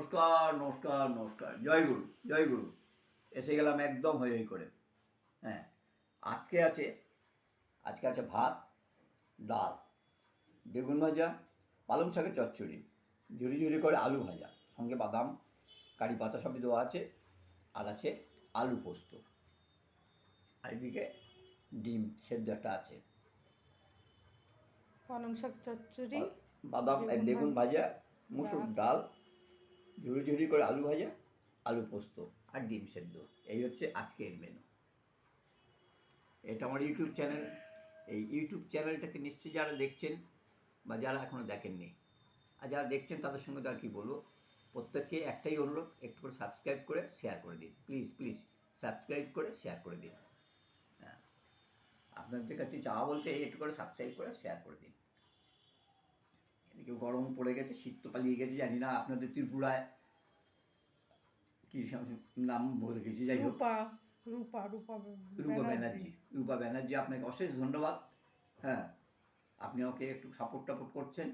নমস্কার নমস্কার নমস্কার। জয় গুরু জয় গুরু। এসে গেলাম একদম হই হই করে। হ্যাঁ আজকে আছে আজকে আছে ভাত ডাল বেগুন ভাজা পালং শাকের চচ্চড়ি ঝুড়ি ঝুড়ি করে আলু ভাজা সঙ্গে বাদাম কারি পাতা সবই দেওয়া আছে আর আছে আলু পোস্ত। আর এদিকে ডিম সেদ্ধ একটা আছে। পালং শাক চচ্চড়ি বাদাম বেগুন বেগুন ভাজা মুসুর ডাল ঝুড়ি ঝুড়ি করে আলু ভাজা, আলু পোস্ত আর ডিম সেদ্ধ। এই হচ্ছে আজকের মেনু এটা আমার ইউটিউব চ্যানেল। এই ইউটিউব চ্যানেলটাকে নিশ্চয়ই যারা দেখছেন বা যারা এখনও দেখেননি, আর যারা দেখছেন তাদের সঙ্গে আর কি বলব? প্রত্যেককে একটাই অনুরোধ, একটু করে সাবস্ক্রাইব করে শেয়ার করে দিন। প্লিজ প্লিজ সাবস্ক্রাইব করে শেয়ার করে দিন। হ্যাঁ। আপনাদের কাছে চাওয়া বলতে একটু করে সাবস্ক্রাইব করে শেয়ার করে দিন। এদিকে গরম পড়ে গেছে শীত তো পালিয়ে গেছে জানি না আপনাদের ত্রিপুরায়। কি নাম বলে গেছি যাই হোক। রূপা রূপা রূপা ব্যানার্জি। রূপা ব্যানার্জি আপনাকে অশেষ ধন্যবাদ। হ্যাঁ আপনি ওকে একটু সাপোর্ট টাপোর্ট করছেন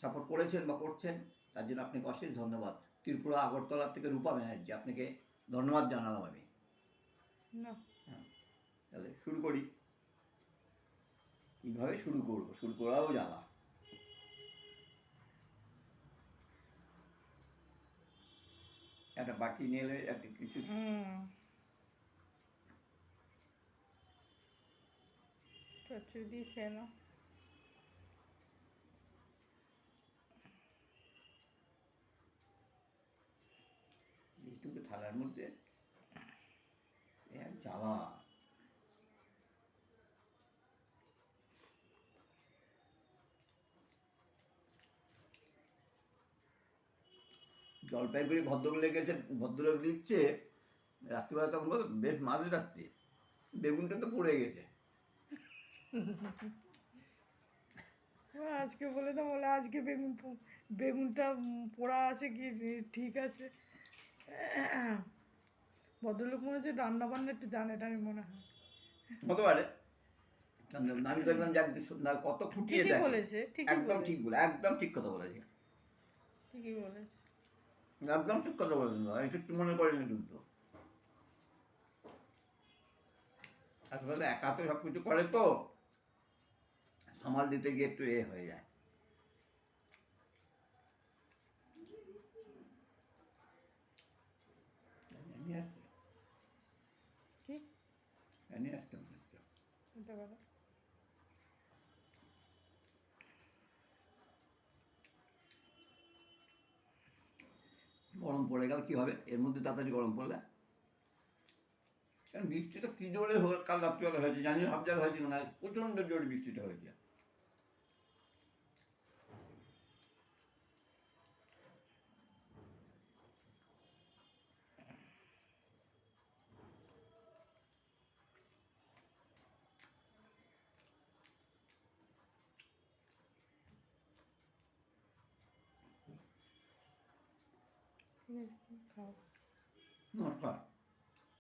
সাপোর্ট করেছেন বা করছেন তার জন্য আপনাকে অশেষ ধন্যবাদ। ত্রিপুরা আগরতলা থেকে রূপা ব্যানার্জি আপনাকে ধন্যবাদ জানালাম আমি। না। তাহলে শুরু করি। কীভাবে শুরু করব? শুরু করাও জ্বালা। একটা বাটি নিয়ে এলে একটা কিছু খেয়ে নাও এইটুকু থালার মধ্যে জ্বালা। জলপাইগুড়ি ভদ্রলোক লেগেছে ভদ্রলোক দিচ্ছে রাত্রিবেলা তখন বলো বেশ মাঝ রাত্রি বেগুনটা তো পড়ে গেছে। আজকে বলে তো বলে আজকে বেগুন বেগুনটা পোড়া আছে কি ঠিক আছে। ভদ্রলোক মনে হচ্ছে রান্না বান্না একটু জানে টানে মনে হয়। হতে পারে। আমি দেখলাম না কত খুঁটিয়ে দেখে। বলেছে একদম ঠিক বলে একদম ঠিক কথা বলেছে। ঠিকই বলেছে। একদম ঠিক কথা বলেছেন দাদা আমি কিছু মনে করিনি কিন্তু আসলে একা তো সব কিছু করে তো সামাল দিতে গিয়ে একটু এ হয়ে যায় নিয়ে আসছে নিয়ে আসছে গরম পড়ে গেল, কী হবে? এর মধ্যে তাড়াতাড়ি গরম পড়লে? কারণ বৃষ্টিটা কী জোরে কাল রাত্রিবেলা হয়েছে, জানি না জায়গায় হয়েছে না, প্রচণ্ড জোরে বৃষ্টিটা হয়েছে। ঠিক আছে তুমি খাও নমস্কার